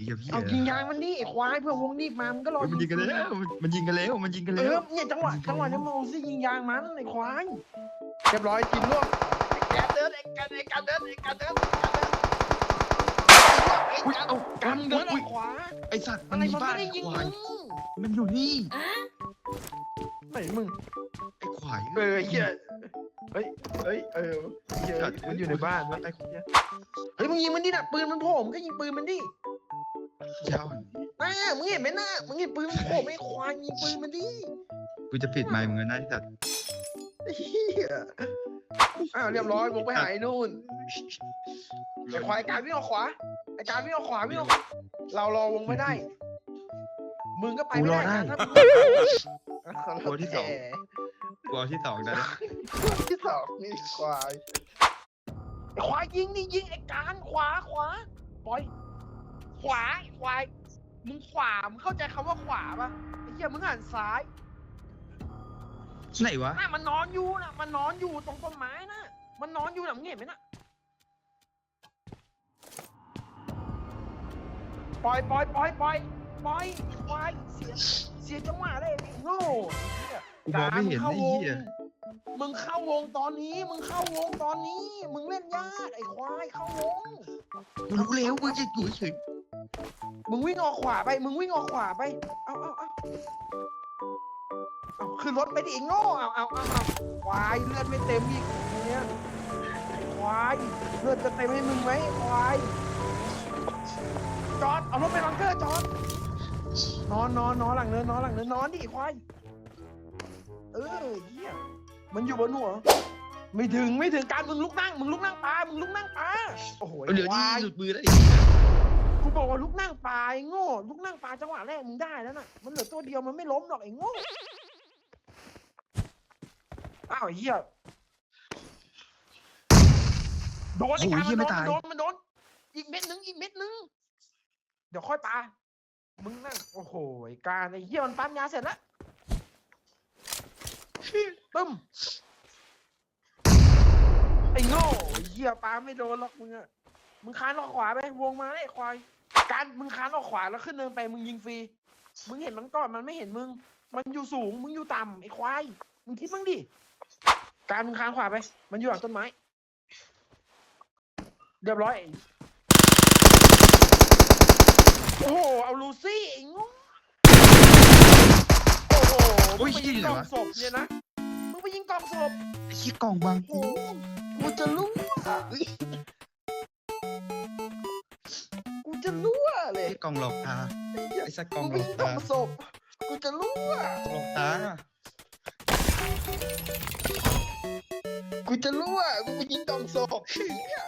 ยิงกับพี่เอายิงยางมันดิไอ้ควายเพื่อวงรีบมามันก็รอมันยิงกันแล้วมันยิงกันแล้วมันยิงกันเอแล้วอเนี่ยจังหวะจังหวะนี้มึงเอาซิยิงยางมันไอ้ควายเรียบร้อยกินรวบไอ้แกเดินไอ้การไอ้การเดินไอ้การเดินไอ้การเดินอุ้ยเอาการเดินไอ้อุ้ยขวาไอสัตว์มัอะนไรมีมันบ้าไม่นได้ยิงความึยงมันอยู่นี่ไหนมึงไอควายเออเฮียเฮ้ยเฮ้ยเออเฮียมันอยู่ในบ้านวะไอ้เฮียเฮ้ยมึงยิงมันดิน่ะปืนมันโผล่มึงก็ยิงปืนมันดิ เจ้าน่ามึงเห็นไหมน่ะมึงเห็นปืนมันโผล่ไหมไอ้ควายยิงปืนมันดิกูจะปิดไมค์มึงแล้วนะไอ้สัตว์เฮียอ้าวเรียบร้อยมึงไปหายนู่นไอ้ควายการวิ่งออกขวาไอ้การวิ่งออกขวาวิ่งออกขวาเรารอวงไม่ได้ มึงก็ไปไม่ได้นะถ้ามึงตัวที่สองกูเอาที่สองได้แล้วตัวที่สองนี่ควายไอ้ควายยิงนี่ยิงไอ้การขวาขวาปล่อย ขวาไอ้ควาย มึงขวา มึงเข้าใจคำว่าขวาปะไอ้เหี้ยมึงหันซ้ายไหนวะ น่ะมันนอนอยู่น่ะ มันนอนอยู่ตรงต้นไม้น่ะ มันนอนอยู่น่ะมึงเห็นไหมน่ะ ปล่อยปล่อยปล่อยปล่อยปล่อยไอ้ควายเสียเสียจังหวะเลยไอ้โง่ไอ้เหี้ยกูมองไม่เห็นไอ้เหี้ยมึงเข้าวงตอนนี้ มึงเข้าวงตอนนี้ มึงเล่นยากไอ้ควายเข้าวง กูรู้แล้วกูจะอยู่เฉย มึงวิ่งออกขวาไป มึงวิ่งออกขวาไป เอาเอาเอาเอาขึ้นรถไปดิไอ้โง่ เอาเอาเอาเอาควายเลือดไม่เต็มอีกเนี่ยควายเลือดจะเต็มให้มึงไหมควาย จอด เอารถไปบังเกอร์จอด นอนนอนนอนหลังเนินนอนหลังเนินนอนดิไอควาย เออเหี้ย มันอยู่บนหัว ไม่ถึงไม่ถึงการมึงลุกนั่ง มึงลุกนั่งปลามึงลุกนั่งปลาโอ้โหเหลือควาที่ย หลุดมือแล้วกู บอกว่าลุกนั่งปลาไอ้โง่ลุกนั่งปลาจังหวะแรกมึงได้แล้วน่ะ มันเหลือตัวเดียวมันไม่ล้มหรอกไอ้โง่อ้าวไอ้เหี้ยโดนไอ้การมันโดนมันโดนมันโดนอีกเม็ดนึงอีกเม็ดนึงเดี๋ยวค่อยปลามึงนั่งโอ้โหไอ้การไอ้เหี้ยมันปั๊มยาเสร็จแล้วตึ้มไอ้โง่ไอ้เหี้ยปลาไม่โดนหรอกมึงอะมึงคานออกขวาไปวงมาไอ้ควาย การมึงค้านออกขวาแล้วขึ้นเนินไปมึงยิงฟรี มึงเห็นมันก่อนมันไม่เห็นมึง มันอยู่สูงมึงอยู่ต่ำไอ้ควาย มึงคิดบ้งดิ การมึงค้านขวาไป มันอยู่หลังต้นไม้ เรียบร้อย โอ้โห เอาลูซี่ไอ้งโอ้โหมึงไปยิงกล่องศพเนี่ยนะ มึงไปยิงกล่องศพ ไอ้ขี้กล่องบางโอ้โห อ้กล่องหลอกตาไอ้สัตว์กล่องมึงหไปลอกยิงกล่ตาองศพกูจะรั่วหลอกตา กูจะรั่วกูไปยิงกล่องศพเหี้ย